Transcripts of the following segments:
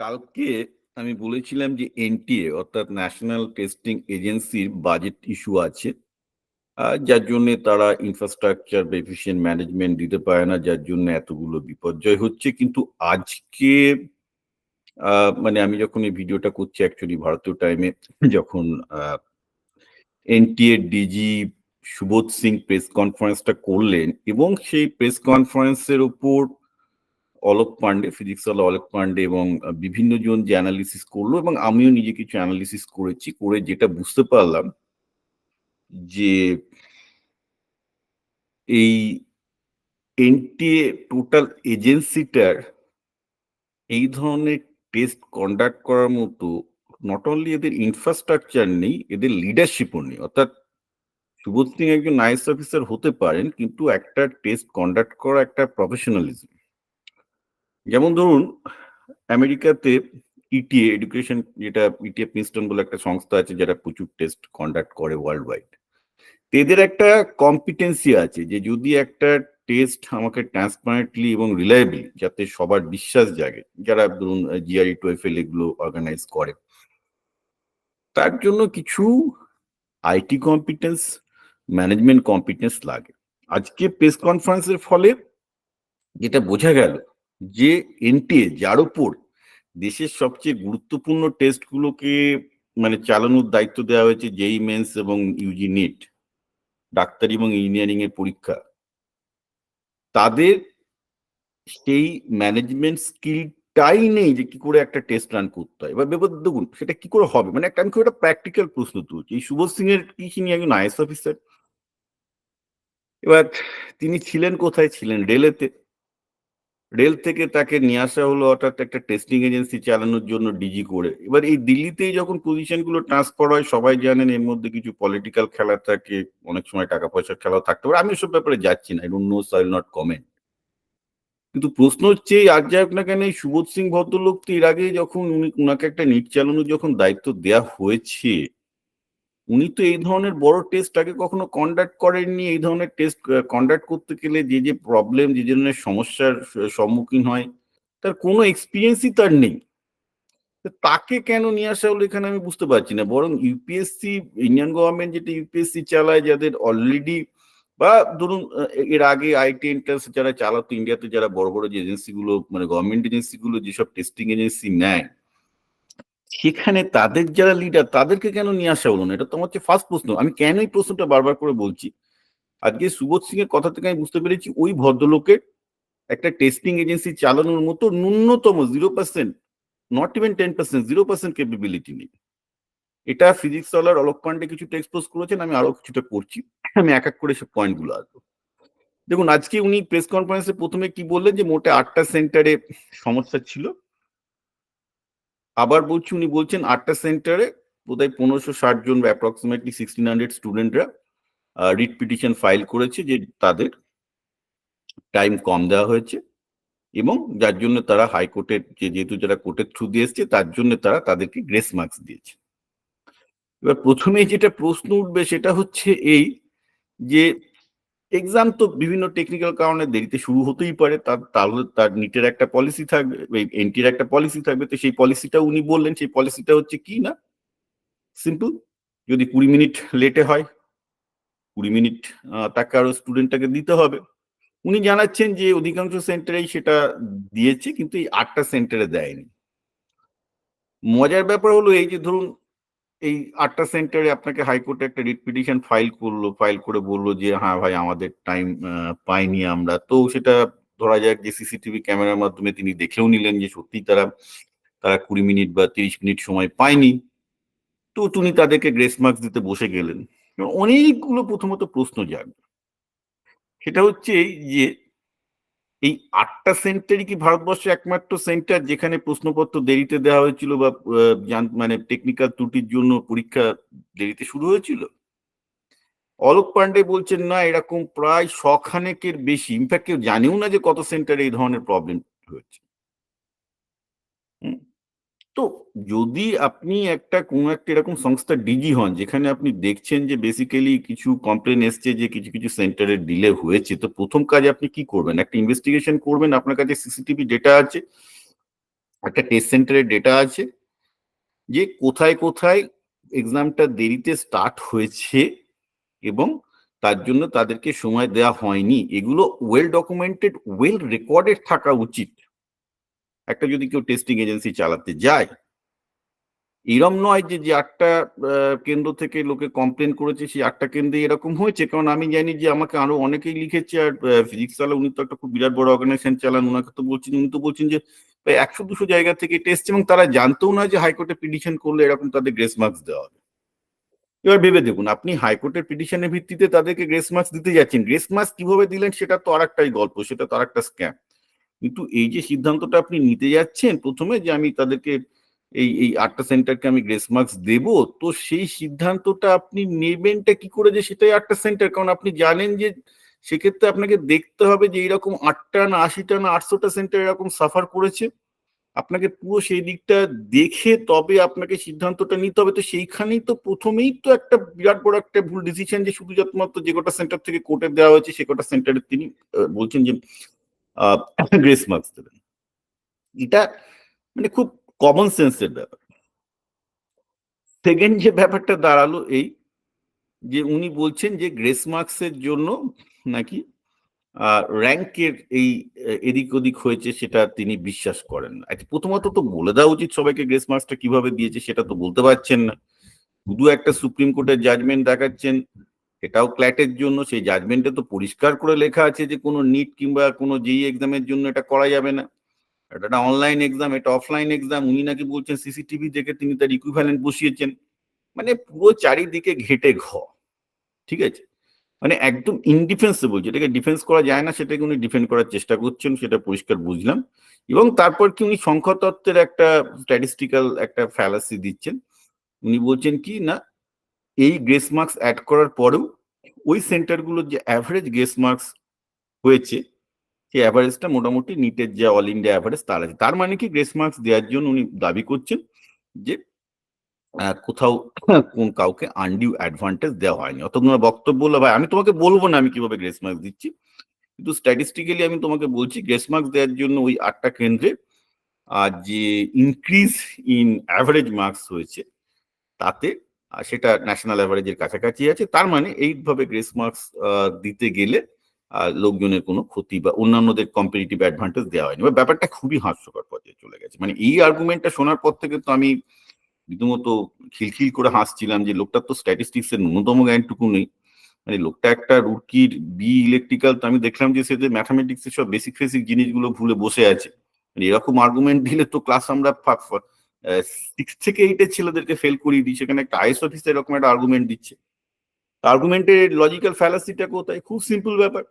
কালকে আমি বলেছিলাম যে এনটিএ, অর্থাৎ ন্যাশনাল টেস্টিং এজেন্সির বাজেট ইস্যু আছে। যার জন্য তারা ইনফ্রাস্ট্রাকচার বা এফিসিয়েন্ট ম্যানেজমেন্ট দিতে পারে না, যার জন্য এতগুলো বিপর্যয় হচ্ছে। কিন্তু আজকে মানে আমি যখন এই ভিডিওটা করছি অ্যাকচুয়ালি ভারতীয় টাইমে যখন NTA DG Subodh Singh press কনফারেন্সটা করলেন এবং সেই প্রেস কনফারেন্সের উপর অলোক পান্ডে ফিজিক্স অলোক পান্ডে এবং বিভিন্ন জন যে অ্যানালিসিস করল এবং আমিও নিজে কিছু অ্যানালিসিস করেছি, করে যেটা বুঝতে পারলাম যে এই এনটিএ টোটাল এজেন্সিটার এই ধরনের টেস্ট কন্ডাক্ট করার মতো নট অনলি এদের ইনফ্রাস্ট্রাকচার নেই, এদের লিডারশিপও নেই। অর্থাৎ সুবোধ সিং একজন আইএস অফিসার হতে পারেন, কিন্তু একটা টেস্ট কন্ডাক্ট করা একটা প্রফেশনালিজম যেমন ধরুন, আমেরিকাতে ইটিএ এডুকেশন যেটা ইটিএ প্রিন্সটন বলে একটা সংস্থা আছে, যারা প্রচুর টেস্ট কন্ডাক্ট করে ওয়ার্ল্ড ওয়াইড এদের একটা কম্পিটেন্সি আছে যে যদি একটা টেস্ট আমাকে ট্রান্সপারেন্টলি এবং রিলায়েবলি যাতে সবার বিশ্বাস জাগে, যারা ধরুন জিআরই টুয়েফএল এগুলো অর্গানাইজ করে, তার জন্য কিছু আইটি কম্পিটেন্স ম্যানেজমেন্ট কম্পিটেন্স লাগে। আজকে প্রেস কনফারেন্সের ফলে যেটা বোঝা গেল যে এনটিএ যার উপর দেশের সবচেয়ে গুরুত্বপূর্ণ টেস্টগুলোকে মানে চালানোর দায়িত্ব দেওয়া হয়েছে জেই মেন্স এবং ইউজি নিট ডাক্তারি এবং ইঞ্জিনিয়ারিং এর পরীক্ষা। তাদের সেই ম্যানেজমেন্ট স্কিলটাই নেই যে কি করে একটা টেস্ট রান করতে হয়। এবার ব্যাপার দেখুন, সেটা কি করে হবে? মানে একটা আমি খুব একটা প্র্যাকটিক্যাল প্রশ্ন তুলছি। এই সুবোধ সিং এর কি, তিনি একজন আইএস অফিসার এবার তিনি ছিলেন কোথায়? ছিলেন রেলেতে রেল থেকে তাকে নিয়ে আসা হলো অর্থাৎ একটা টেস্টিং এজেন্সি চালানোর জন্য ডিজি করে। এবার এই দিল্লিতেই যখন পজিশনগুলো ট্রান্সফার হয়, সবাই জানেন এর মধ্যে কিছু পলিটিক্যাল খেলা থাকে, অনেক সময় টাকা পয়সার খেলাও থাকতে পারে। আমি এসব ব্যাপারে যাচ্ছি না নো সাইল নট কমেন্ট কিন্তু প্রশ্ন হচ্ছে, এই আর যাই হোক না কেন, এই সুবোধ সিং ভদ্রলোক তো এর আগে যখন উনি উনাকে একটা নিট চালানোর যখন দায়িত্ব দেয়া হয়েছে উনি তো এই ধরনের বড় টেস্ট আগে কখনো কন্ডাক্ট করেননি, এই ধরনের টেস্ট কন্ডাক্ট করতে গেলে যে যে প্রবলেম যে ধরনের সমস্যার সম্মুখীন হয়, তার কোনো এক্সপিরিয়েন্সই তার নেই। তাকে কেন নিয়ে আসা হলো এখানে আমি বুঝতে পারছি না। বরং ইউপিএসসি ইন্ডিয়ান গভর্নমেন্ট যেটা ইউপিএসসি চালায়, যাদের অলরেডি বা ধরুন এর আগে আইটি এন্ট্রান্স যারা চালাতো ইন্ডিয়াতে যারা বড় বড় যে এজেন্সিগুলো মানে গভর্নমেন্ট এজেন্সিগুলো যেসব টেস্টিং এজেন্সি নেয় সেখানে তাদের যারা লিডার তাদেরকে কেন নিয়ে আসা হলো না? এটা তো আমার হচ্ছে ফার্স্ট প্রশ্ন। আমি কেন এই প্রশ্নটা বারবার করে বলছি? আজকে সুবোধ সিং এর কথা থেকে আমি বুঝতে পেরেছি, ওই ভদ্রলোকের একটা টেস্টিং এজেন্সি চালানোর মতো ন্যূনতম zero percent not even ten percent zero percent capability নেই। এটা ফিজিক্স ওয়ালার অলোক পান্ডে কিছুটা এক্সপোজ করেছেন, আমি আরও কিছুটা করছি। আমি এক এক করে সব পয়েন্টগুলো আসব দেখুন, আজকে উনি প্রেস কনফারেন্সে প্রথমে কি বললেন যে মোটে আটটা সেন্টারে সমস্যা ছিল। আবার বলছি, উনি বলছেন আটটা সেন্টারে বোধহয় পনেরোশো ষাট জন বা অ্যাপ্রক্সিমেটলি সিক্সটিন হান্ড্রেড স্টুডেন্টরা রিট পিটিশন ফাইল করেছে যে তাদের টাইম কম দেওয়া হয়েছে এবং যার জন্য তারা হাইকোর্টের যে যেহেতু যারা কোর্টের থ্রু দিয়ে এসছে, তার জন্য তারা তাদেরকে গ্রেস মার্কস দিয়েছে। এবার প্রথমেই যেটা প্রশ্ন উঠবে সেটা হচ্ছে এই যে এক্সাম তো বিভিন্ন টেকনিক্যাল কারণে দেরিতে শুরু হতেই পারে, তার তাহলে তার নিটের একটা পলিসি থাকবে এনটির একটা পলিসি থাকবে, তো সেই পলিসিটা উনি বললেন, সেই পলিসিটা হচ্ছে কি না? সিম্পল যদি কুড়ি মিনিট লেটে হয়, কুড়ি মিনিট তাকে আরও স্টুডেন্টটাকে দিতে হবে। উনি জানাচ্ছেন যে অধিকাংশ সেন্টারেই সেটা দিয়েছে, কিন্তু এই আটটা সেন্টারে দেয়নি। মজার ব্যাপার হলো এই যে ধরুন এই আটটা সেন্টারে আপনাকে হাইকোর্টে একটা রিট পিটিশন ফাইল করল ফাইল করে বলল যে হ্যাঁ ভাই, আমাদের টাইম পাইনি আমরা। তো সেটা ধরা যাক যে সিসিটিভি ক্যামেরার মাধ্যমে তিনি দেখেও নিলেন যে সত্যিই তারা তারা কুড়ি মিনিট বা তিরিশ মিনিট সময় পায়নি। তো তিনি তাদেরকে গ্রেস মার্কস দিতে বসে গেলেন। অনেকগুলো প্রথমত প্রশ্ন জাগবে সেটা হচ্ছে যে এই আটটা সেন্টারই কি ভারতবর্ষে একমাত্র সেন্টার যেখানে প্রশ্নপত্র দেরিতে দেওয়া হয়েছিল বা মানে টেকনিক্যাল ত্রুটির জন্য পরীক্ষা দেরিতে শুরু হয়েছিল? অলোক পান্ডে বলছেন, না, এরকম প্রায় শখানেকের বেশি। ইনফ্যাক্ট কেউ জানেও না যে কত সেন্টারে এই ধরনের প্রবলেম হয়েছে। হুম। তো যদি আপনি একটা কোন একটা এরকম সংস্থা ডিজি হন, যেখানে আপনি দেখছেন যে বেসিক্যালি কিছু কমপ্লেন এসছে যে কিছু কিছু সেন্টারে ডিলে হয়েছে, তো প্রথম কাজ আপনি কি করবেন? একটা ইনভেস্টিগেশন করবেন, আপনার কাছে সিসিটিভি ডেটা আছে, একটা টেস্ট সেন্টারের ডেটা আছে, যে কোথায় কোথায় এক্সামটা দেরিতে স্টার্ট হয়েছে এবং তার জন্য তাদেরকে সময় দেওয়া হয়নি। এগুলো ওয়েল ডকুমেন্টেড ওয়েল রেকর্ডেড থাকা উচিত। একটা যদি কেউ টেস্টিং এজেন্সি চালাতে যায়, এরম নয় যে যে আটটা কেন্দ্র থেকে লোকে কমপ্লেন করেছে, সেই আটটা কেন্দ্রে এরকম হয়েছে। কারণ আমি জানি যে, আমাকে আরও অনেকেই লিখেছে, আর ফিজিক্স চালা উনি তো একটা খুব বিরাট বড় অর্গানাইজেশন চালান ওনাকে তো বলছেন উনি তো বলছেন যে একশো দুশো জায়গা থেকে টেস্ট এবং তারা জানতেও না যে হাইকোর্টে পিটিশন করলে এরকম তাদের গ্রেস মার্কস দেওয়া হবে। এবার ভেবে দেখুন, আপনি হাইকোর্টের পিটিশনের ভিত্তিতে তাদেরকে গ্রেস মার্কস দিতে যাচ্ছেন। গ্রেস মার্কস কীভাবে দিলেন, সেটা তো আর একটাই গল্প, সেটা তো আর একটা স্ক্যাম কিন্তু এই যে সিদ্ধান্তটা আপনি নিতে যাচ্ছেন, প্রথমে যে আমি তাদেরকে এই এই আটটা সেন্টারকে আমি গ্রেস মার্কস দেব, তো সেই সিদ্ধান্তটা আপনি নেবেনটা কি করে যে সেটাই আটটা সেন্টার? কারণ আপনি জানেন যে সেক্ষেত্রে আপনাকে দেখতে হবে যে এইরকম আটটা না আশিটা না আটশোটা সেন্টার এরকম সাফার করেছে। আপনাকে পুরো সেই দিকটা দেখে তবে আপনাকে সিদ্ধান্তটা নিতে হবে। তো সেইখানেই তো প্রথমেই তো একটা বিরাট বড় একটা ভুল ডিসিশন যে শুধু মাত্র যে কটা সেন্টার থেকে কোর্টে দেওয়া হয়েছে, সে কটা সেন্টারে তিনি বলছেন যে গ্রেস মার্কস দেবেন। এটা মানে খুব কমন সেন্সের ব্যাপার। সেকেন্ড যে ব্যাপারটা দাঁড়াল এই যে উনি বলছেন যে গ্রেস মার্কসের জন্য নাকি র্যাঙ্কের এই এদিক ওদিক হয়েছে সেটা তিনি বিশ্বাস করেন না। আচ্ছা, প্রথমত তো বলে দেওয়া উচিত সবাইকে গ্রেস মার্কসটা কীভাবে দিয়েছে সেটা তো বলতে পারছেন না। শুধু একটা সুপ্রিম কোর্টের জাজমেন্ট দেখাচ্ছেন এটাও ক্ল্যাটের জন্য, সেই জাজমেন্টে তো পরিষ্কার করে লেখা আছে যে কোনো নিট কিংবা কোনো যেই এক্সামের জন্য এটা করা যাবে না। এটা অনলাইন এক্সাম এটা অফলাইন এক্সাম উনি নাকি বলছেন সিসিটিভি দেখে তিনি তার ইকুইভ্যালেন্ট বসিয়েছেন। মানে পুরো চারিদিকে ঘেটে ঘ, ঠিক আছে? মানে একদম ইনডিফেন্সিবল যেটাকে ডিফেন্স করা যায় না, সেটাকে উনি ডিফেন্ড করার চেষ্টা করছেন, সেটা পরিষ্কার বুঝলাম। এবং তারপর কি উনি সংখ্যাতত্ত্বের একটা স্ট্যাটিস্টিক্যাল একটা ফ্যালাসি দিচ্ছেন। উনি বলছেন কি, না এই গ্রেস মার্কস অ্যাড করার পরেও ওই সেন্টারগুলোর যে অ্যাভারেজ গ্রেস মার্কস হয়েছে, সেই অ্যাভারেজটা মোটামুটি নিটের যে অল ইন্ডিয়া অ্যাভারেজ তার আছে। তার মানে কি গ্রেস মার্কস দেওয়ার জন্য উনি দাবি করছেন যে কোথাও কোন কাউকে আনডিউ অ্যাডভান্টেজ দেওয়া হয়নি। অত তোমার বক্তব্য হলো, ভাই, আমি তোমাকে বলব না আমি কীভাবে গ্রেস মার্কস দিচ্ছি। কিন্তু স্ট্যাটিস্টিক্যালি আমি তোমাকে বলছি, গ্রেস মার্কস দেওয়ার জন্য ওই আটটা কেন্দ্রে আর যে ইনক্রিজ ইন অ্যাভারেজ মার্কস হয়েছে, তাতে সেটা ন্যাশনাল অ্যাভারেজের কাছাকাছি আছে। তার মানে এইভাবে গ্রেস মার্কস দিতে গেলে লোকজনের কোনো ক্ষতি বা অন্যান্যদের কম্পিটিটিভ অ্যাডভান্টেজ দেওয়া হয়নি। বা ব্যাপারটা খুবই হাস্যকর পর্যায়ে চলে গেছে। মানে এই আর্গুমেন্টটা শোনার পর থেকে তো আমি রীতিমতো খিলখিল করে হাসছিলাম যে লোকটার তো স্ট্যাটিস্টিক্স এর ন্যূনতম জ্ঞানটুকু নেই। মানে লোকটা একটা রুটকির বি ইলেকট্রিক্যাল তো আমি দেখলাম যে সে যে ম্যাথামেটিক্স এর সব বেসিক ফেসিক জিনিসগুলো ভুলে বসে আছে। মানে এরকম আর্গুমেন্ট দিলে তো ক্লাস আমরা সিক্স থেকে এইটের ছেলেদেরকে ফেল করিয়ে দিই সেখানে একটা আইএস অফিসার এরকম একটা আর্গুমেন্ট দিচ্ছে। আর্গুমেন্টের লজিক্যাল ফ্যালাসিটা কোথায়? খুব সিম্পল ব্যাপার।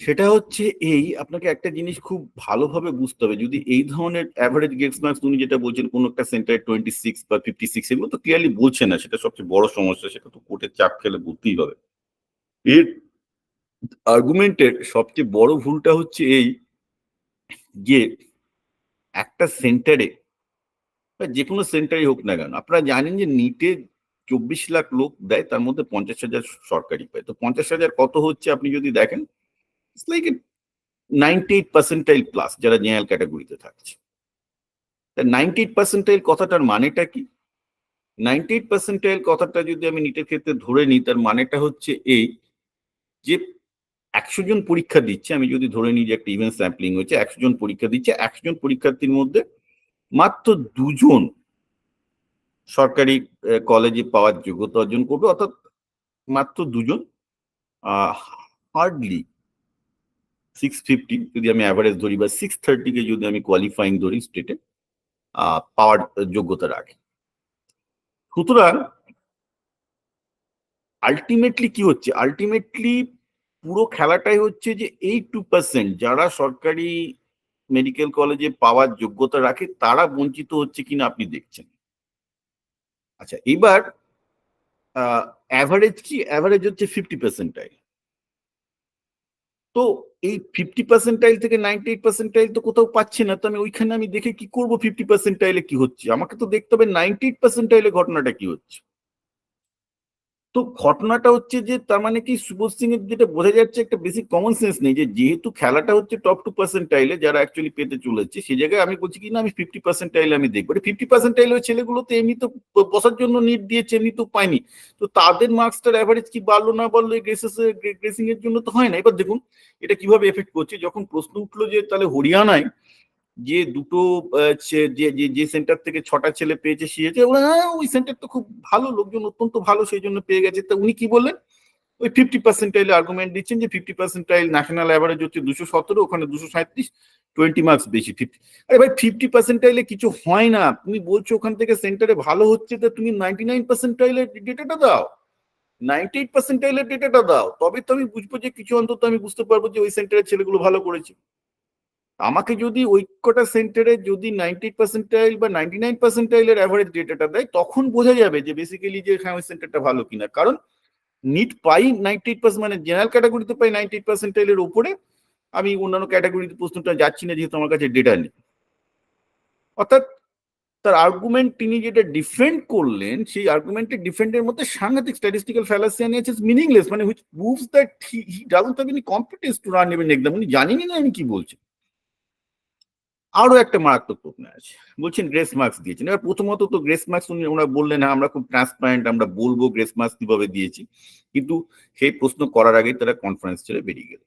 সেটা হচ্ছে এই, আপনাকে একটা জিনিস খুব ভালোভাবে বুঝতে হবে। যদি এই ধরনের অ্যাভারেজ গেটস মার্কস উনি যেটা বলছেন, কোন একটা সেন্টারে টোয়েন্টি সিক্স বা ফিফটি সিক্স এগুলো তো ক্লিয়ারলি বলছে না। সেটা সবচেয়ে বড় সমস্যা, সেটা তো কোর্টের চাপ খেলে বুঝতেই হবে। এর আর্গুমেন্টের সবচেয়ে বড় ভুলটা হচ্ছে এই যে একটা সেন্টারে যে কোনো সেন্টারই হোক না কেন, আপনারা জানেন যে নিটে চব্বিশ লাখ লোক দেয়, তার মধ্যে পঞ্চাশ হাজার সরকারি পায়। তো পঞ্চাশ হাজার কত হচ্ছে আপনি যদি দেখেন it's like ninety eight percentile plus যারা জেনারেল ক্যাটাগরিতে থাকছে। তা নাইনটি এইট পার্সেন্টাইল কথাটার মানেটা কি? নাইনটি এইট পার্সেন্টাইল কথাটা যদি আমি নিটের ক্ষেত্রে ধরে নিই, তার মানেটা হচ্ছে এই যে একশো জন পরীক্ষা দিচ্ছে, আমি যদি ধরে নিই যে একটা ইভেন্ট স্যাম্পলিং হয়েছে, একশো জন পরীক্ষা দিচ্ছে, একশো জন পরীক্ষার্থীর মধ্যে মাত্র দুজন সরকারি কলেজে পাওয়ার যোগ্যতা অর্জন করবে, অর্থাৎ মাত্র দুজন হার্ডলি সিক্স ফিফটি যদি আমি অ্যাভারেজ ধরি বা সিক্স থার্টিকে যদি আমি কোয়ালিফাইং ধরি স্টেটে পাওয়ার যোগ্যতা রাখে। সুতরাং আলটিমেটলি কি হচ্ছে? আলটিমেটলি পুরো খেলাটাই হচ্ছে যে এই টু পার্সেন্ট যারা সরকারি মেডিকেল কলেজে পাওয়ার যোগ্যতা রাখে, তারা বঞ্চিত হচ্ছে কিনা আপনি দেখছেন। আচ্ছা এবার অ্যাভারেজ কি? অ্যাভারেজ হচ্ছে ফিফটি পার্সেন্টাইল তো এই ফিফটি পার্সেন্টাইল থেকে নাইনটি এইট পার্সেন্টাইল তো কোথাও পাচ্ছি না, তো আমি ওইখানে আমি দেখে কি করব ফিফটি পার্সেন্টাইলে কি হচ্ছে? আমাকে তো দেখতে হবে নাইনটি এইট পার্সেন্টাইলে ঘটনাটা কি হচ্ছে। তো ঘটনাটা হচ্ছে যে তার মানে কি সুবোধ সিং এর যেটা বোঝা যাচ্ছে একটা বেসিক কমন সেন্স নেই যে যেহেতু খেলাটা হচ্ছে টপ টু পার্সেন্টাইলে যারা অ্যাকচুয়ালি পেতে চলেছে সেই জায়গায় আমি বলছি কি না, আমি ফিফটি পার্সেন্টাইলে আমি দেখব। ফিফটি পার্সেন্টাইলে ওই ছেলেগুলো তো এমনি তো বসার জন্য নিট দিয়েছে, এমনি তো পায়নি। তো তাদের মার্কসটার অ্যাভারেজ কি বাড়লো না বাড়লো এই গ্রেসেস গ্রেসিং এর জন্য তো হয় না। এবার দেখুন, এটা কীভাবে এফেক্ট করছে? যখন প্রশ্ন উঠল যে তাহলে হরিয়ানায় যে দুটো যে সেন্টার থেকে ছটা ছেলে পেয়েছে সিএতে ওরা "হ্যাঁ, ওই সেন্টার তো খুব ভালো লোকজন অত্যন্ত ভালো সেই জন্য পেয়ে গেছে। তা উনি কি বললেন? ওই ফিফটি পার্সেন্টাইল আর্গুমেন্ট দিচ্ছেন যে ফিফটি পার্সেন্টাইল ন্যাশনাল অ্যাভারেজ হচ্ছে দুশো সতেরো ওখানে দুশো সাঁত্রিশ টোয়েন্টি মার্কস বেশি ফিফটি আরে ভাই ফিফটি পার্সেন্টাইলে কিছু হয় না। তুমি বলছো ওখান থেকে সেন্টারে ভালো হচ্ছে তো তুমি নাইনটি নাইন পার্সেন্টাইলের ডেটাটা দাও। নাইনটি এইট পার্সেন্টাইলের ডেটাটা দাও। তবে তো আমি বুঝব যে কিছু অন্তত আমি বুঝতে পারব যে ওই সেন্টারের ছেলেগুলো ভালো করেছে। আমাকে যদি কটা সেন্টারে যদি নাইনটি পার্সেন্টাইল বা নাইনটি নাইন পার্সেন্টাইলের অ্যাভারেজ ডেটাটা দেয়, তখন বোঝা যাবে যে বেসিক্যালি যে হ্যাঁ ওই সেন্টারটা ভালো কিনা। কারণ নিট পাই নাইনটি এইট পার্সেন্ট মানে জেনারেল ক্যাটাগরিতে পাই নাইনটি এইট পার্সেন্টাইলের উপরে। আমি অন্যান্য ক্যাটাগরিতে প্রশ্নটা যাচ্ছি না, যেহেতু আমার কাছে ডেটা নেই। অর্থাৎ তার আর্গুমেন্ট তিনি যেটা ডিফেন্ড করলেন, সেই আর্গুমেন্টের ডিফেন্ডের মধ্যে সাংঘাতিক স্ট্যাটিস্টিক্যাল ফ্যালাসি আনিয়েছে মিনিংলেস মানে which proves that he doesn't have any competence to run even exam উনি জানেনই না আমি কি বলছি আরও একটা মারাত্মক প্রশ্ন আছে বলছেন গ্রেস মার্কস দিয়েছেন। এবার প্রথমত তো গ্রেস মার্কস উনি ওনারা বললেন হ্যাঁ আমরা খুব ট্রান্সপারেন্ট আমরা বলব গ্রেস মার্কস কীভাবে দিয়েছি। কিন্তু সেই প্রশ্ন করার আগেই তারা কনফারেন্স ছেড়ে বেরিয়ে গেল।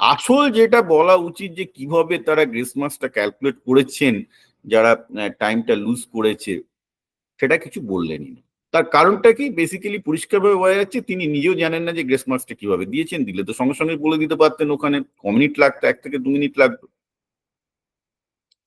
আসল যেটা বলা উচিত যে কীভাবে তারা গ্রেস মার্কসটা ক্যালকুলেট করেছেন, যারা টাইমটা লুজ করেছে, সেটা কিছু বললেনই না। তার কারণটা কি? বেসিক্যালি পরিষ্কারভাবে বোঝা যাচ্ছে তিনি নিজেও জানেন না যে গ্রেস মার্কসটা কীভাবে দিয়েছেন। দিলে তো সঙ্গে সঙ্গে বলে দিতে পারতেন ওখানে ক মিনিট লাগতো, এক থেকে দু মিনিট লাগতো।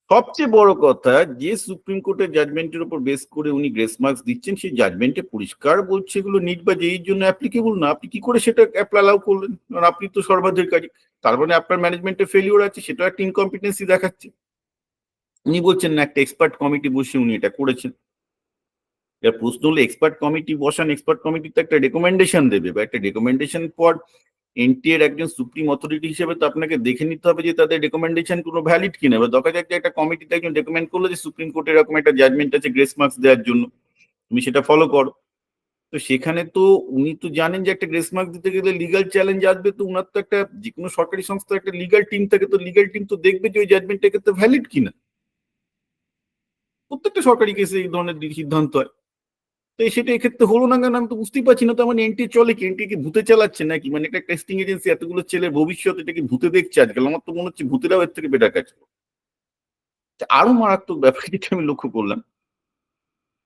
সবচেয়ে বড় কথা, যে সুপ্রিম কোর্টের জাজমেন্টের উপর বেস করে উনি গ্রেস মার্কস দিচ্ছেন, সেই জাজমেন্টে পরিষ্কার বলছে এগুলো নিট বা যেই জন্য অ্যাপ্লিকেবল না। আপনি কি করে সেটা অ্যালাউ করলেন? কারণ আপনি তো সর্বাধিকারী তার মানে আপনার ম্যানেজমেন্টে ফেলিওর আছে, সেটা একটা ইনকম্পিটেন্সি দেখাচ্ছে। উনি বলছেন, না, একটা এক্সপার্ট কমিটি বসে উনি এটা করেছেন। এবার প্রশ্ন হলো এক্সপার্ট কমিটি বসান এক্সপার্ট কমিটি তো একটা রেকমেন্ডেশন দেবে। বা একটা রেকমেন্ডেশন পর এনটিএর একজন সুপ্রিম অথরিটি হিসেবে তো আপনাকে দেখে নিতে হবে যে তাদের রেকমেন্ডেশন কোনো ভ্যালিড কিনা। বা দেখা যাক যে একটা কমিটিতে একজন রেকমেন্ড করল যে সুপ্রিম কোর্টে এরকম একটা জাজমেন্ট আছে গ্রেস মার্কস দেওয়ার জন্য। তুমি সেটা ফলো করো। তো সেখানে তো উনি তো জানেন যে একটা গ্রেস মার্ক দিতে গেলে লিগাল চ্যালেঞ্জ আসবে, তো উনার তো একটা যে কোনো সরকারি সংস্থার একটা লিগাল টিম থাকে, তো লিগাল টিম তো দেখবে যে ওই জাজমেন্টটা ক্ষেত্রে ভ্যালিড কিনা। প্রত্যেকটা সরকারি কেসে এই ধরনের সিদ্ধান্ত হয়। তো সেটা এক্ষেত্রে হলো না কেন? আমি তো বুঝতেই পারছি না তো আমার এনটি চলে কি? এনটি কি ভূতে চালাচ্ছে নাকি? মানে একটা টেস্টিং এজেন্সি এতগুলো ছেলে ভবিষ্যৎ এটা কি ভূতে দেখছে আজকাল? আমার তো মনে হচ্ছে ভূতেরাও এর থেকে বেটার কাজ। আরও মারাত্মক ব্যাপার যেটা আমি লক্ষ্য করলাম।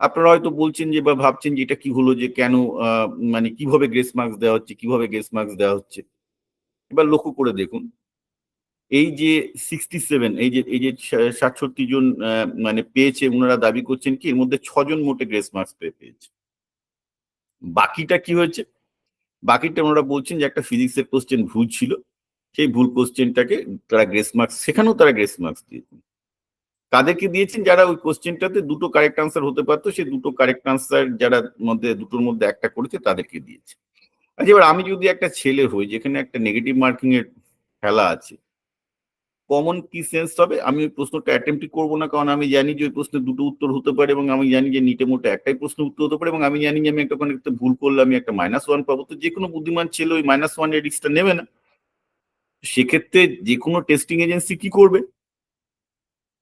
আপনারা হয়তো বলছেন যে বা ভাবছেন যে এটা কি হলো, যে কেন মানে কীভাবে গ্রেস মার্কস দেওয়া হচ্ছে, কীভাবে গ্রেস মার্কস দেওয়া হচ্ছে? এবার লক্ষ্য করে দেখুন। এই যে সিক্সটি সেভেন এই যে এই যে সাতষট্টি জন মানে পেয়েছে ওনারা দাবি করছেন কি, এর মধ্যে ছজন মোটে গ্রেস মার্কস পেয়ে, পেয়েছে। বাকিটা কি হয়েছে? বাকিটা ওনারা বলছেন যে একটা ফিজিক্সের কোশ্চেন ভুল ছিল, সেই ভুল কোশ্চেনটাকে তারা গ্রেস মার্কস, সেখানেও তারা গ্রেস মার্কস দিয়েছেন। তাদেরকে দিয়েছেন? যারা ওই কোশ্চেনটাতে দুটো কারেক্ট আনসার হতে পারতো সেই দুটো কারেক্ট আনসার যারা মধ্যে, দুটোর মধ্যে একটা করেছে, তাদেরকে দিয়েছে। আচ্ছা এবার আমি যদি একটা ছেলে হই, যেখানে একটা নেগেটিভ মার্কিং এর খেলা আছে কমন কি সেন্স হবে। আমি ওই প্রশ্নটা অ্যাটেম্পটই করব না, কারণ আমি জানি যে ওই প্রশ্নের দুটো উত্তর হতে পারে এবং আমি জানি যে নিটে মোটে একটাই প্রশ্ন উত্তর হতে পারে এবং আমি জানি যে আমি একটা কোনো একটা ভুল করলে আমি একটা মাইনাস ওয়ান পাবো। তো যে কোনো বুদ্ধিমান ছেলে ওই মাইনাস ওয়ানের রিস্কটা নেবে না। সেক্ষেত্রে যে কোনো টেস্টিং এজেন্সি কি করবে?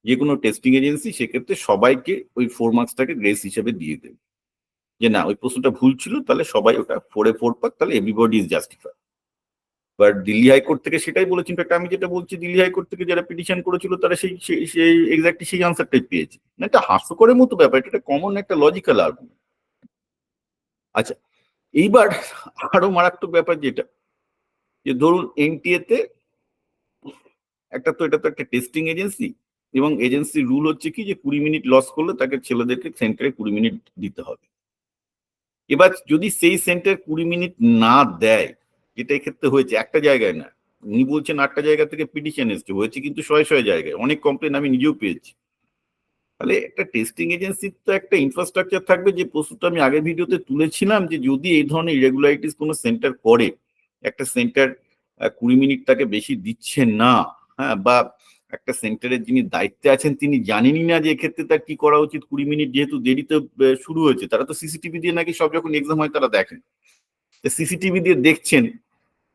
যে কোনো টেস্টিং এজেন্সি সেক্ষেত্রে সবাইকে ওই ফোর মার্কসটাকে গ্রেস হিসেবে দিয়ে দেবে। যে না, ওই প্রশ্নটা ভুল ছিল, তাহলে সবাই ওটা ফোরে ফোর পাক, তাহলে everybody is justify but Delhi high court থেকে সেটাই বলেছি। ইনফ্যাক্ট আমি যেটা বলছি, দিল্লি হাইকোর্ট থেকে যারা পিটিশন করেছিল, তারা সেই, সেই- এক্স্যাক্টলি সেই আনসারটাই পেয়েছে। না এটা হাস্যকরের মতো ব্যাপার, এটা কমন একটা লজিক্যাল আর্গুমেন্ট আচ্ছা এইবার আরও মারাত্মক ব্যাপার যেটা, যে ধরুন এনটিএ তে একটা তো এটা তো একটা টেস্টিং এজেন্সি এবং এজেন্সি রুল হচ্ছে কি যে কুড়ি মিনিট লস করলে তাকে ছেলেদেরকে সেন্টারে কুড়ি মিনিট দিতে হবে। এবার যদি সেই সেন্টার কুড়ি মিনিট না দেয় যেটা এক্ষেত্রে হয়েছে, একটা জায়গায় না। উনি বলছেন আটটা জায়গা থেকে পিটিশন এসছে, হয়েছে কিন্তু শয়ে শয়ে জায়গায়। অনেক কমপ্লেন আমি নিজেও পেয়েছি। তাহলে একটা টেস্টিং এজেন্সির তো একটা ইনফ্রাস্ট্রাকচার থাকবে যে প্রস্তুতটা আমি আগের ভিডিওতে তুলেছিলাম যে যদি এই ধরনের ইরেগুলারিটিস কোনো সেন্টার করে, একটা সেন্টার কুড়ি মিনিট তাকে বেশি দিচ্ছে না হ্যাঁ বা একটা সেন্টারের যিনি দায়িত্বে আছেন তিনি জানেনই না যে এক্ষেত্রে তার কি করা উচিত, কুড়ি মিনিট যেহেতু দেরিতে শুরু হয়েছে, তারা তো সিসিটিভি দিয়ে নাকি সব যখন এক্সাম হয় তারা দেখেন। সিসিটিভি দিয়ে দেখছেন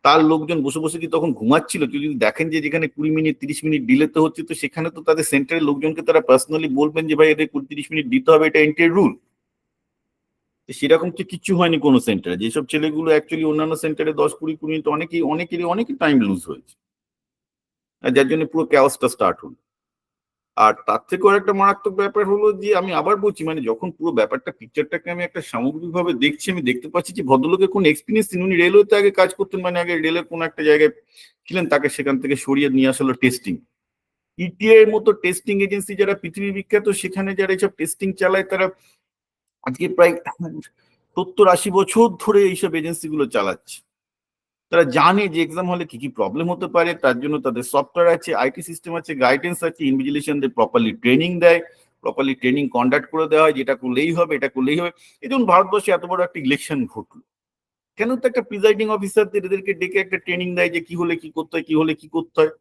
তার লোকজন বসে বসে কি তখন ঘুমাচ্ছিল? যদি দেখেন যে যেখানে কুড়ি মিনিট, তিরিশ মিনিট ডিলে তো হচ্ছে, তো সেখানে তো তাদের সেন্টারের লোকজনকে তারা পার্সোনালি বলবেন যে, ভাই, এদের কুড়ি, তিরিশ মিনিট দিতে হবে, এটা এন্ট্রি রুল সেরকম তো কিচ্ছু হয়নি কোনো সেন্টারে যেসব ছেলেগুলো অ্যাকচুয়ালি অন্যান্য সেন্টারে দশ, কুড়ি কুড়ি মিনিট অনেকেই, অনেকেরই অনেকই টাইম লুজ হয়েছে। আর যার জন্য পুরো ক্যাওসটা স্টার্ট হলো। আর তার থেকেও একটা মারাত্মক ব্যাপার হলো যে আমি আবার বলছি মানে যখন পুরো ব্যাপারটা পিকচারটাকে আমি একটা সামগ্রিকভাবে দেখছি, আমি দেখতে পাচ্ছি যে ভদ্রলোকের কোন এক্সপিরিয়েন্স উনি রেলওয়েতে আগে কাজ করতেন মানে আগে রেলের কোন একটা জায়গায় ছিলেন, তাকে সেখান থেকে সরিয়ে নিয়ে আসলো টেস্টিং ইটিআই এর মতো টেস্টিং এজেন্সি যারা পৃথিবী বিখ্যাত, সেখানে যারা এইসব টেস্টিং চালায়, তারা আজকে প্রায় সত্তর আশি বছর ধরে এইসব এজেন্সিগুলো চালাচ্ছে। তারা জানে যে এক্সাম হলে কি কি প্রবলেম হতে পারে, তার জন্য তাদের সফটওয়্যার আছে আইটি সিস্টেম আছে গাইডেন্স আছে ইনভিজিলেশনদের প্রপারলি ট্রেনিং দেয় প্রপারলি ট্রেনিং কন্ডাক্ট করে দেওয়া হয়, যেটা করলেই হবে, এটা করলেই হবে। এই যেমন ভারতবর্ষে এত বড় একটা ইলেকশন ঘটলো। কেন তো একটা প্রিজাইডিং অফিসারদের এদেরকে ডেকে একটা ট্রেনিং দেয় যে কি হলে কি করতে হয়, কি হলে কি করতে হয়?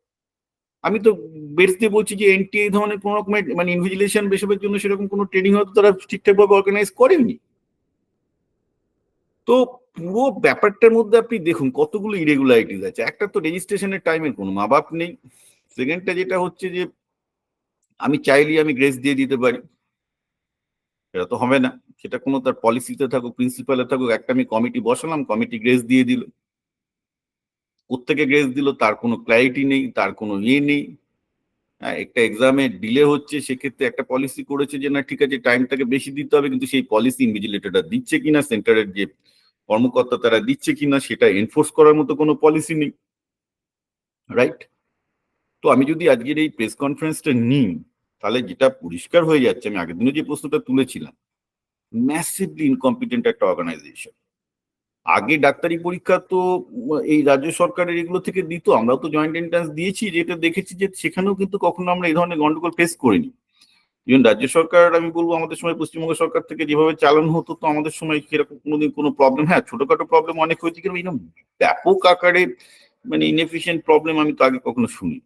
আমি তো বেশ দিয়ে বলছি যে এনটিএ ধরনের কোনো রকমের মানে ইনভিজিলেশন বেসবের জন্য সেরকম কোনো ট্রেনিং হয়তো তারা ঠিকঠাকভাবে অর্গানাইজ করেনি। তো পুরো ব্যাপারটার মধ্যে আপনি দেখুন কতগুলো ইরেগুলারিটিস আছে। একটা তো রেজিস্ট্রেশনের টাইমের কোনো মা বাপ নেই সেকেন্ডটা যেটা হচ্ছে যে, আমি চাইলেই আমি গ্রেস দিয়ে দিতে পারি। সেটা তো হবে না। সেটা কোনো তার পলিসিতে থাকুক প্রিন্সিপালে থাকুক, একটা আমি কমিটি বসালাম কমিটি গ্রেস দিয়ে দিল। কোথেকে গ্রেস দিল? তার কোনো ক্ল্যারিটি নেই, তার কোনো ইয়ে নেই। হ্যাঁ একটা এক্সামে ডিলে হচ্ছে, সেক্ষেত্রে একটা পলিসি করেছে যে, না, ঠিক আছে টাইমটাকে বেশি দিতে হবে। কিন্তু সেই পলিসি ইনভিজিলেটরটা দিচ্ছে কিনা সেন্টারের যে কর্মকর্তা তারা দিচ্ছে কিনা সেটা এনফোর্স করার মতো কোনো পলিসি নেই রাইট তো আমি যদি আজকের এই প্রেস কনফারেন্সটা নিই, তাহলে যেটা পরিষ্কার হয়ে যাচ্ছে, আমি আগের দিনে যে প্রশ্নটা তুলেছিলাম ম্যাসিভলি ইনকম্পিটেন্ট একটা অর্গানাইজেশন আগে ডাক্তারি পরীক্ষা তো এই রাজ্য সরকারের এগুলো থেকে দিত, আমরাও তো জয়েন্ট এন্ট্রান্স দিয়েছি, যেটা দেখেছি যে সেখানেও কিন্তু কখনো আমরা এই ধরনের গন্ডগোল ফেস করিনি। ইভেন রাজ্য সরকার, আমি বলব আমাদের সময় পশ্চিমবঙ্গ সরকার থেকে যেভাবে চালানো হতো, তো আমাদের সময় সেরকম কোনোদিন কোনো প্রবলেম হ্যাঁ ছোটখাটো প্রবলেম অনেক হয়েছে, কিন্তু এরকম ব্যাপক আকারে মানে ইনএফিসিয়েন্ট প্রবলেম আমি তো আগে কখনো শুনি।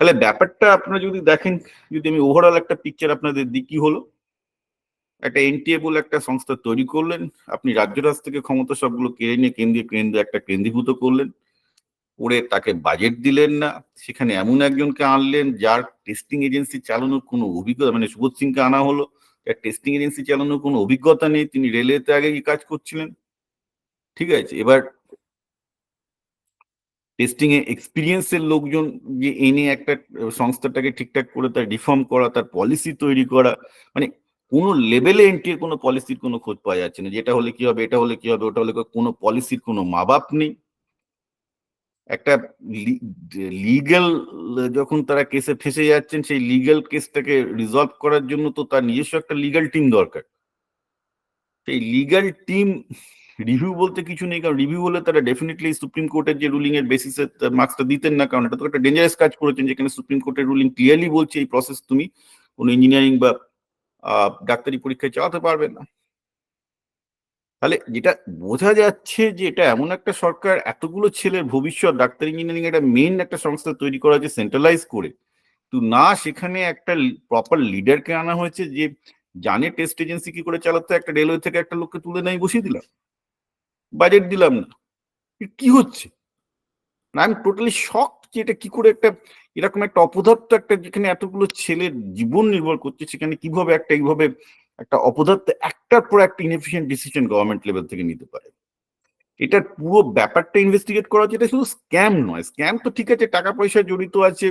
তাহলে ব্যাপারটা আপনারা যদি দেখেন, যদি আমি ওভারঅল একটা পিকচার আপনাদের দিই, কি হলো? একটা এনটিএ বলে একটা সংস্থা তৈরি করলেন, আপনি রাজ্য রাজ থেকে ক্ষমতা সবগুলো কেড়ে নিয়ে কেন্দ্রীয় কেন্দ্রে একটা কেন্দ্রীভূত করলেন। করে তাকে বাজেট দিলেন না। সেখানে এমন একজনকে আনলেন যার টেস্টিং এজেন্সি চালানোর কোনো অভিজ্ঞতা মানে সুবোধ সিংকে আনা হলো, যার টেস্টিং এজেন্সি চালানোর কোনো অভিজ্ঞতা নেই। তিনি রেলওয়েতে আগে কাজ করছিলেন। ঠিক আছে, এবার টেস্টিং এ এক্সপিরিয়েন্সের লোকজন যে এনে একটা সংস্থাটাকে ঠিকঠাক করে তার রিফর্ম করা, তার পলিসি তৈরি করা মানে কোনো লেভেলে এন্ট্রির কোনো পলিসির কোনো খোঁজ পাওয়া যাচ্ছে না। যেটা হলে কি হবে, এটা হলে কি হবে, ওটা হলে কোনো পলিসির কোনো মা বাপ নেই। একটা লিগ্যাল যখন তারা কেসে ফেসে যাচ্ছেন, সেই লিগ্যাল কেসটাকে রিজলভ করার জন্য তো তার নিজস্ব একটা লিগ্যাল টিম দরকার। সেই লিগ্যাল টিম রিভিউ বলতে কিছু নেই, কারণ রিভিউ হলে তারা ডেফিনেটলি সুপ্রিম কোর্টের যে রুলিং এর বেসিসে মার্কসটা দিতেন না, কারণ এটা তো একটা ডেঞ্জারাস কাজ করেছেন, যেখানে সুপ্রিম কোর্টের রুলিং ক্লিয়ারলি বলছে এই প্রসেস তুমি কোনো ইঞ্জিনিয়ারিং বা ডাক্তারি পরীক্ষায় চালাতে পারবে না। তাহলে যেটা বোঝা যাচ্ছে যে এটা এমন একটা সরকার, এতগুলো ছেলের ভবিষ্যৎ, ডাক্তার ইঞ্জিনিয়ারিং একটা মেন একটা সংস্থা তৈরি করা হয়েছে সেন্ট্রালাইজ করে। তো না সেখানে একটা প্রপার লিডারকে আনা হয়েছে যে জানে টেস্ট এজেন্সি কি করে চালাতে, একটা রেলওয়ে থেকে একটা লোককে তুলে নেই বসিয়ে দিলাম। বাজেট দিলাম না। কি হচ্ছে? না, আমি টোটালি শক যে এটা কি করে একটা এরকম একটা অপদার্থ একটা যেখানে এতগুলো ছেলের জীবন নির্ভর করছে, সেখানে কীভাবে একটা এইভাবে একটা অপদার্থ একটার পর একটা ইনএফিসিয়েন্ট ডিসিশন গভর্নমেন্ট লেভেল থেকে নিতে পারে। এটার পুরো ব্যাপারটা ইনভেস্টিগেট করা হচ্ছে, এটা শুধু স্ক্যাম নয়। স্ক্যাম তো ঠিক আছে, টাকা পয়সা জড়িত আছে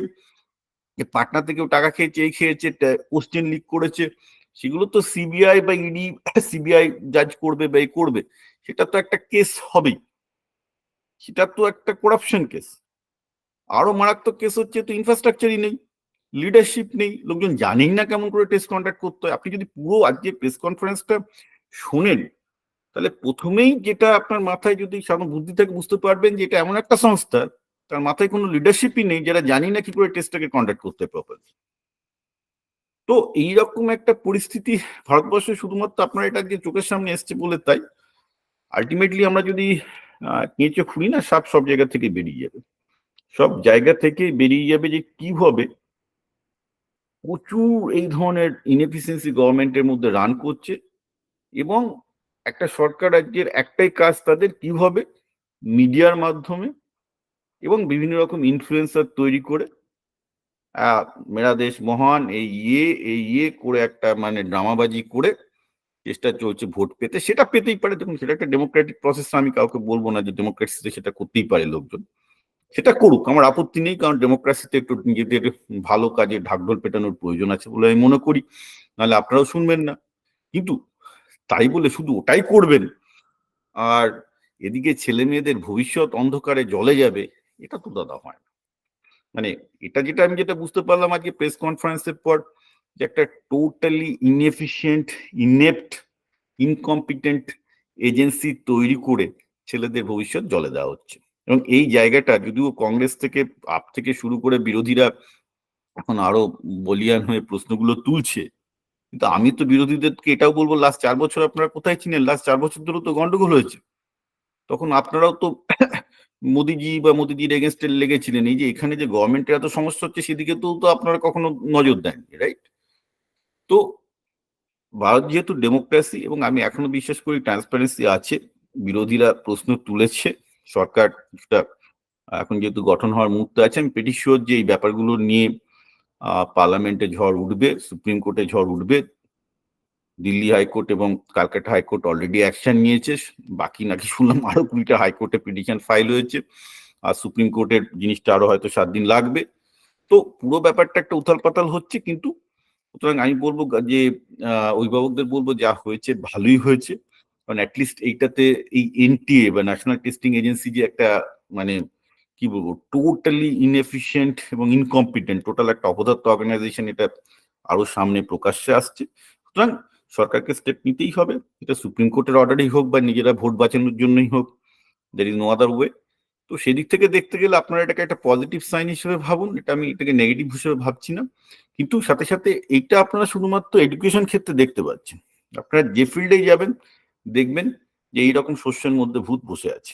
পাটনা থেকেও টাকা খেয়েছে, এই খেয়েছে কোশ্চেন লিক করেছে, সেগুলো তো সিবিআই বা ইডি সিবিআই জাজ করবে বা করবে, সেটা তো একটা কেস হবেই। সেটা তো একটা করাপশন কেস আরও মারাত্মক কেস হচ্ছে, তো ইনফ্রাস্ট্রাকচারই নেই। লিডারশিপ নেই, লোকজন জানেই না কেমন করে টেস্ট কন্ডাক্ট করতে হয়। আপনি যদি পুরো আজকে প্রেস কনফারেন্সটা শোনেন, তাহলে প্রথমেই যেটা আপনার মাথায় যদি সাধারণ বুদ্ধি থেকে বুঝতে পারবেন যে এটা এমন একটা সংস্থা, তার মাথায় কোনো লিডারশিপই নেই যারা জানি না কি করে টেস্টটাকে কন্ডাক্ট করতে প্রপারলি তো এইরকম একটা পরিস্থিতি ভারতবর্ষে শুধুমাত্র আপনার এটা যে চোখের সামনে এসছে বলে তাই। আলটিমেটলি আমরা যদি কেঁচো খুঁড়ি না, সাপ সব জায়গা থেকে বেরিয়ে যাবে। সব জায়গা থেকে বেরিয়ে যাবে যে কীভাবে প্রচুর এই ধরনের ইনএফিসিয়েন্সি গভর্নমেন্টের মধ্যে রান করছে এবং একটা সরকার রাজ্যের একটাই কাজ তাদের কীভাবে মিডিয়ার মাধ্যমে এবং বিভিন্ন রকম ইনফ্লুয়েন্সার তৈরি করে। মেরা দেশ মহান, এই ইয়ে এই ইয়ে করে একটা মানে ড্রামাবাজি করে চেষ্টা চলছে ভোট পেতে। সেটা পেতেই পারে। দেখুন, সেটা একটা ডেমোক্রেটিক প্রসেস আমি কাউকে বলব না যে ডেমোক্রেসিতে সেটা করতেই পারে লোকজন। সেটা করুক, আমার আপত্তি নেই, কারণ ডেমোক্রেসিতে একটু নিজেদের ভালো কাজে ঢাকঢোল পেটানোর প্রয়োজন আছে বলে আমি মনে করি। নাহলে আপনারাও শুনবেন না। কিন্তু তাই বলে শুধু ওটাই করবেন। আর এদিকে ছেলে মেয়েদের ভবিষ্যৎ অন্ধকারে জলে যাবে, এটা তো দাদা হয় না। মানে এটা যেটা আমি যেটা বুঝতে পারলাম আজকে প্রেস কনফারেন্সের পর, যে একটা totally inefficient inept incompetent agency তৈরি করে ছেলেদের ভবিষ্যৎ জলে দেওয়া হচ্ছে। এবং এই জায়গাটা যদিও কংগ্রেস থেকে আপ থেকে শুরু করে বিরোধীরা এখন আরও বলিয়ান হয়ে প্রশ্নগুলো তুলছে, কিন্তু আমি তো বিরোধীদেরকে এটাও বলব লাস্ট চার বছর আপনারা কোথায় ছিলেন? লাস্ট চার বছর ধরে তো গন্ডগোল হয়েছে। তখন আপনারাও তো মোদিজি বা মোদিজির এগেনস্টে লেগেছিলেন। এই যে এখানে যে গভর্নমেন্টের এত সমস্যা হচ্ছে, সেদিকে তো তো আপনারা কখনো নজর দেননি রাইট তো ভারত যেহেতু ডেমোক্রেসি এবং আমি এখনও বিশ্বাস করি ট্রান্সপারেন্সি আছে, বিরোধীরা প্রশ্ন তুলেছে। সরকার কিছুটা এখন যেহেতু গঠন হওয়ার মুহূর্তে আছে, আমি পেটি শিওর যে এই ব্যাপারগুলো নিয়ে পার্লামেন্টে ঝড় উঠবে, সুপ্রিম কোর্টে ঝড় উঠবে। দিল্লি হাইকোর্ট এবং কলকাতা হাইকোর্ট অলরেডি অ্যাকশন নিয়েছে, বাকি নাকি শুনলাম আরও কুড়িটা হাইকোর্টে পিটিশন ফাইল হয়েছে। আর সুপ্রিম কোর্টের জিনিসটা আরও হয়তো সাত দিন লাগবে। তো পুরো ব্যাপারটা একটা উথাল পাতাল হচ্ছে, কিন্তু সুতরাং আমি বলব যে অভিভাবকদের বলব যা হয়েছে ভালোই হয়েছে। কারণ অ্যাটলিস্ট এইটাতে এই এনটিএ বা ন্যাশনাল টেস্টিং এজেন্সি যে একটা মানে কি বলব টোটালি ইনএফিসিয়েন্ট এবং ইনকম্পিটেন্ট টোটাল একটা অপদার্থ অর্গানাইজেশন এটা আরও সামনে প্রকাশ্যে আসছে। সুতরাং সরকারকে স্টেপ নিতেই হবে। এটা সুপ্রিম কোর্টের অর্ডারই হোক বা নিজেরা ভোট বাঁচানোর জন্যই হোক there is no other way তো সেদিক থেকে দেখতে গেলে আপনারা এটাকে একটা পজিটিভ সাইন হিসেবে ভাবুন। এটা আমি এটাকে নেগেটিভ হিসেবে ভাবছি না। কিন্তু সাথে সাথে এইটা আপনারা শুধুমাত্র এডুকেশন ক্ষেত্রে দেখতে পাচ্ছেন। আপনারা যে ফিল্ডেই যাবেন দেখবেন যে এইরকম শস্যের মধ্যে ভূত বসে আছে।